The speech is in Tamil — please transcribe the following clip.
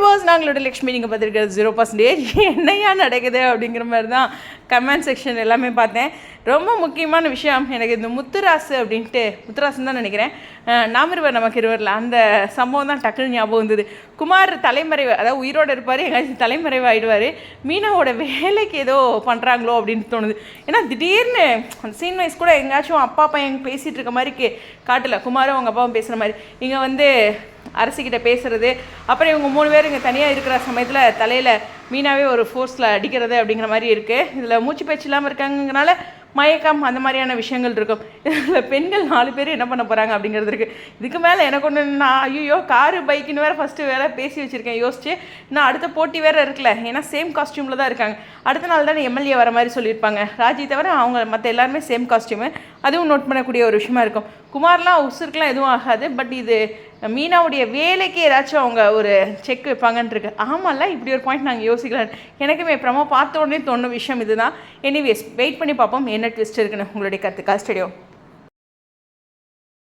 விவாஸ் நாங்களோட லக்ஷ்மி நீங்கள் பார்த்துருக்கிறது ஜீரோ பர்சன்டேஜ் என்னையா நடக்குது அப்படிங்கிற மாதிரி தான் கமெண்ட் செக்ஷன் எல்லாமே பார்த்தேன். ரொம்ப முக்கியமான விஷயம் எனக்கு இந்த முத்துராசு அப்படின்ட்டு முத்துராசுன்னு தான் நினைக்கிறேன். நாமிருவர் நாம் இருவர் நமக்கு இருவரில் அந்த சம்பவம் தான் டக்குனு ஞாபகம் வந்தது. குமார் தலைமறைவு அதாவது உயிரோடு இருப்பார் எங்காச்சும் தலைமறைவு ஆகிடுவார் மீனாவோட வேலைக்கு ஏதோ பண்ணுறாங்களோ அப்படின்னு தோணுது. ஏன்னா திடீர்னு அந்த சீன் வைஸ் கூட எங்கேயாச்சும் அப்பா பையன் பேசிகிட்டு இருக்க மாதிரி கே காட்டல. குமாரும் அவங்க அப்பாவும் பேசுகிற மாதிரி. இங்கே வந்து அரசிக்கிட்ட பேசுகிறது அப்புறம் இவங்க மூணு பேர் இங்கே தனியாக இருக்கிற சமயத்தில் தலையில் மீனாவே ஒரு ஃபோர்ஸில் அடிக்கிறது அப்படிங்கிற மாதிரி இருக்குது இதில் மூச்சு பேச்சு இல்லாமல் இருக்காங்கனால மயக்கம் அந்த மாதிரியான விஷயங்கள் இருக்கும். இதில் பெண்கள் நாலு பேர் என்ன பண்ண போகிறாங்க அப்படிங்கிறது இருக்குது இதுக்கு மேலே எனக்கு ஒன்று நான் ஐயோ காரு பைக்குன்னு வேறு ஃபஸ்ட்டு வேறு பேசி வச்சுருக்கேன் யோசிச்சு. நான் அடுத்த போட்டி வேறு இருக்குல்ல ஏன்னா சேம் காஸ்டியூமில் தான் இருக்காங்க. அடுத்த நாள் தானே எம்எல்ஏ வர மாதிரி சொல்லியிருப்பாங்க. ராஜி தவிர அவங்க மற்ற எல்லாருமே சேம் காஸ்டியூமு அதுவும் நோட் பண்ணக்கூடிய ஒரு விஷயமா இருக்கும். குமார்லாம் உசுருக்குலாம் எதுவும் ஆகாது பட் இது மீனாவுடைய வேலைக்கு ஏதாச்சும் அவங்க ஒரு செக் வைப்பாங்கன்னு இருக்கு. ஆமாம்ல இப்படி ஒரு பாயிண்ட் நாங்கள் யோசிக்கலாம் எனக்குமே ப்ரமோ பார்த்த உடனே தோணும் விஷயம் இதுதான். எனிவேஸ் வெயிட் பண்ணி பார்ப்போம். என்ன ட்விஸ்ட் இருக்குன்னு உங்களுடைய கருத்துக்கா ஸ்டடியோ